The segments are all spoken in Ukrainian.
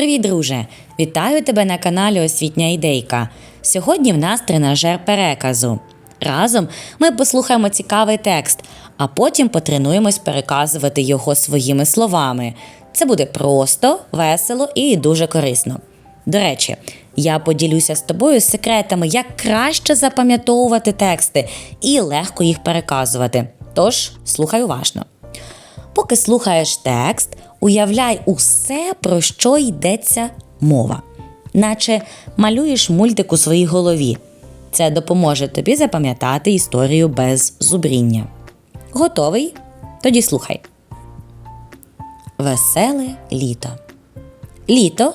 Привіт, друже! Вітаю тебе на каналі Освітня ідейка. Сьогодні в нас тренажер переказу. Разом ми послухаємо цікавий текст, а потім потренуємось переказувати його своїми словами. Це буде просто, весело і дуже корисно. До речі, я поділюся з тобою секретами, як краще запам'ятовувати тексти і легко їх переказувати. Тож, слухай уважно. Поки слухаєш текст, уявляй усе, про що йдеться мова, наче малюєш мультик у своїй голові. Це допоможе тобі запам'ятати історію без зубріння. Готовий? Тоді слухай. Веселе літо. Літо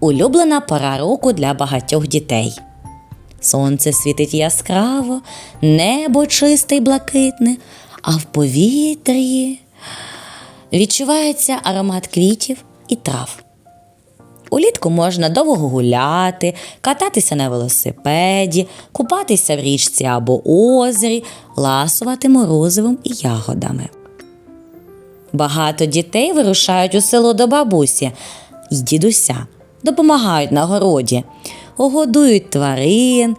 улюблена пора року для багатьох дітей. Сонце світить яскраво, небо чисте й блакитне, а в повітрі відчувається аромат квітів і трав. Улітку можна довго гуляти, кататися на велосипеді, купатися в річці або озері, ласувати морозивом і ягодами. Багато дітей вирушають у село до бабусі й дідуся, допомагають на городі, годують тварин,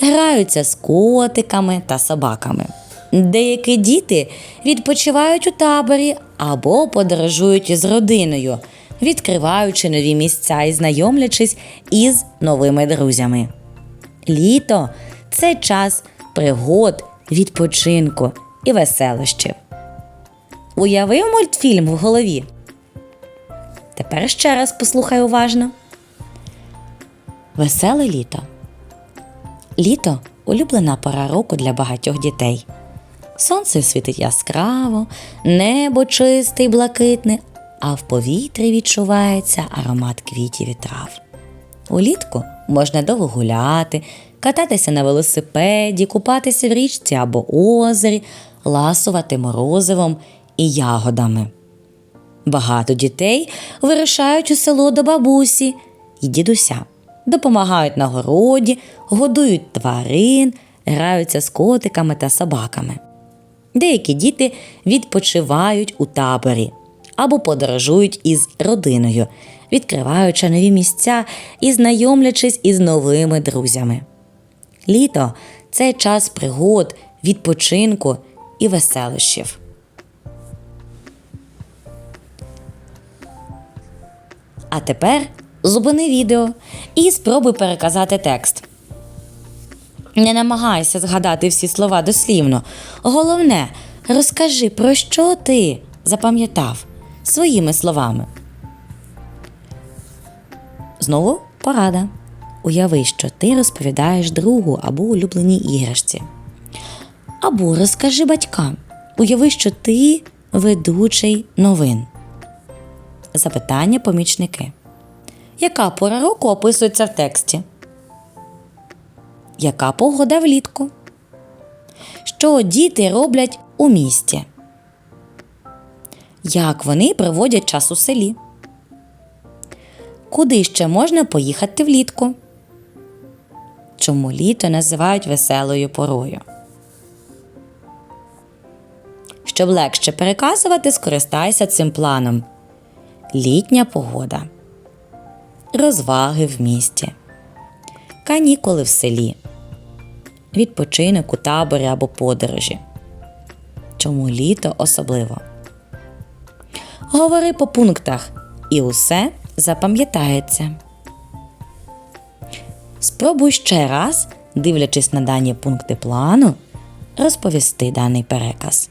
граються з котиками та собаками. Деякі діти відпочивають у таборі або подорожують із родиною, відкриваючи нові місця і знайомлячись із новими друзями. Літо це час пригод, відпочинку і веселощів. Уявив мультфільм в голові. Тепер ще раз послухай уважно. Веселе літо. Літо улюблена пора року для багатьох дітей. Сонце світить яскраво, небо чисте й блакитне, а в повітрі відчувається аромат квітів і трав. Улітку можна довго гуляти, кататися на велосипеді, купатися в річці або озері, ласувати морозивом і ягодами. Багато дітей вирушають у село до бабусі і дідуся, допомагають на городі, годують тварин, граються з котиками та собаками. Деякі діти відпочивають у таборі або подорожують із родиною, відкриваючи нові місця і знайомлячись із новими друзями. Літо це час пригод, відпочинку і веселощів. А тепер зупини відео і спробуй переказати текст. Не намагайся згадати всі слова дослівно. Головне, розкажи, про що ти запам'ятав своїми словами. Знову порада. Уяви, що ти розповідаєш другу або улюбленій іграшці. Або розкажи батькам. Уяви, що ти ведучий новин. Запитання помічники. Яка пора року описується в тексті? Яка погода влітку? Що діти роблять у місті? Як вони проводять час у селі? Куди ще можна поїхати влітку? Чому літо називають веселою порою? Щоб легше переказувати, скористайся цим планом. Літня погода. Розваги в місті. Канікули в селі. Відпочинок у таборі або подорожі. Чому літо особливо? Говори по пунктах і усе запам'ятається. Спробуй ще раз, дивлячись на дані пункти плану, розповісти даний переказ.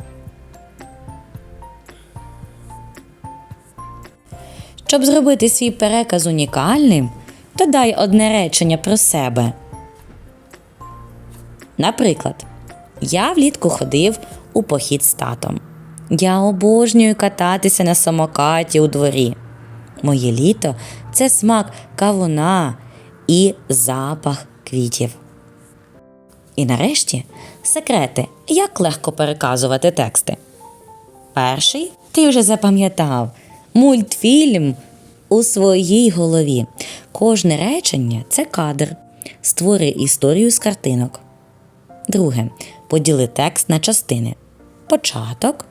Щоб зробити свій переказ унікальним, додай одне речення про себе. Наприклад, я влітку ходив у похід з татом. Я обожнюю кататися на самокаті у дворі. Моє літо це смак кавуна і запах квітів. І нарешті секрети, як легко переказувати тексти. Перший ти вже запам'ятав мультфільм у своїй голові. Кожне речення це кадр. Створи історію з картинок. Друге. Поділи текст на частини. Початок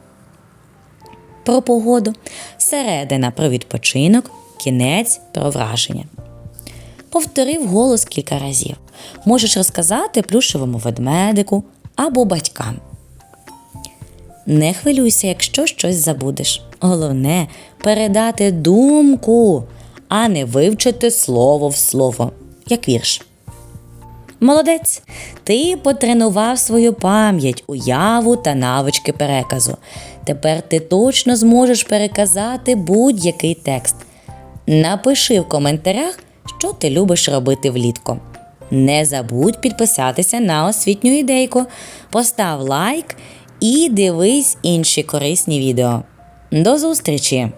про погоду, середина про відпочинок, кінець про враження. Повторив голос кілька разів. Можеш розказати плюшевому ведмедику або батькам. Не хвилюйся, якщо щось забудеш. Головне передати думку, а не вивчити слово в слово, як вірш. Молодець! Ти потренував свою пам'ять, уяву та навички переказу. Тепер ти точно зможеш переказати будь-який текст. Напиши в коментарях, що ти любиш робити влітку. Не забудь підписатися на освітню ідейку, постав лайк і дивись інші корисні відео. До зустрічі!